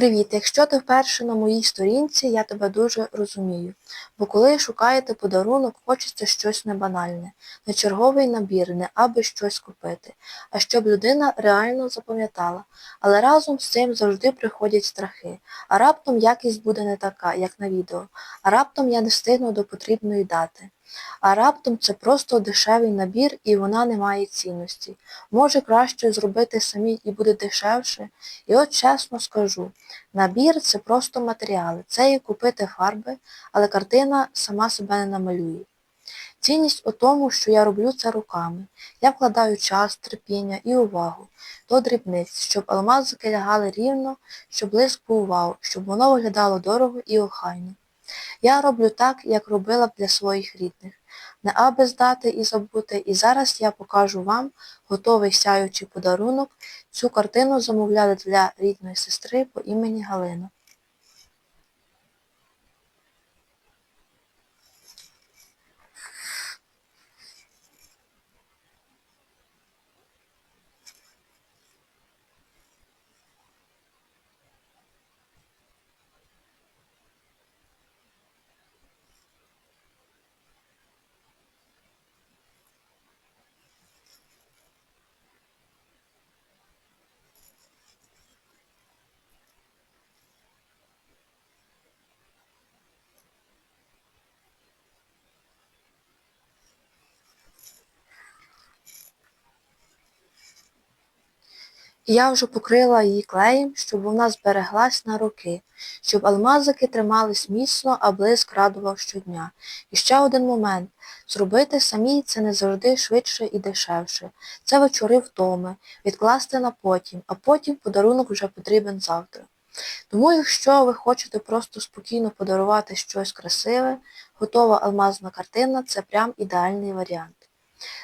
Привіт! Якщо ти вперше на моїй сторінці, я тебе дуже розумію. Бо коли шукаєте подарунок, хочеться щось небанальне, не черговий набір, не аби щось купити, а щоб людина реально запам'ятала. Але разом з цим завжди приходять страхи. А раптом якість буде не така, як на відео. А раптом я не встигну до потрібної дати. А раптом це просто дешевий набір і вона не має цінності. Може краще зробити самі і буде дешевше. І от чесно скажу, набір це просто матеріали, це і купити фарби, але картина сама себе не намалює. Цінність у тому, що я роблю це руками. Я вкладаю час, терпіння і увагу до дрібниць, щоб алмазики лягали рівно, щоб блиск був вау, щоб воно виглядало дорого і охайно. Я роблю так, як робила б для своїх рідних. Не аби здати і забути, і зараз я покажу вам готовий сяючий подарунок. Цю картину замовляли для рідної сестри по імені Галина. Я вже покрила її клеєм, щоб вона збереглась на роки, щоб алмазики тримались міцно, а блиск радував щодня. І ще один момент. Зробити самі це не завжди швидше і дешевше. Це вечори втоми, відкласти на потім, а потім подарунок вже потрібен завтра. Тому, якщо ви хочете просто спокійно подарувати щось красиве, готова алмазна картина це прям ідеальний варіант.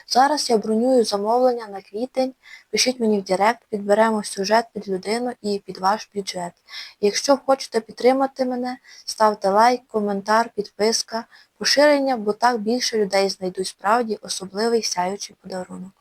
Зараз я бронюю замовлення на квітень, пишіть мені в Директ, підберемо сюжет під людину і під ваш бюджет. якщо хочете підтримати мене, ставте лайк, коментар, підписка, поширення, бо так більше людей знайдуть справді особливий сяючий подарунок.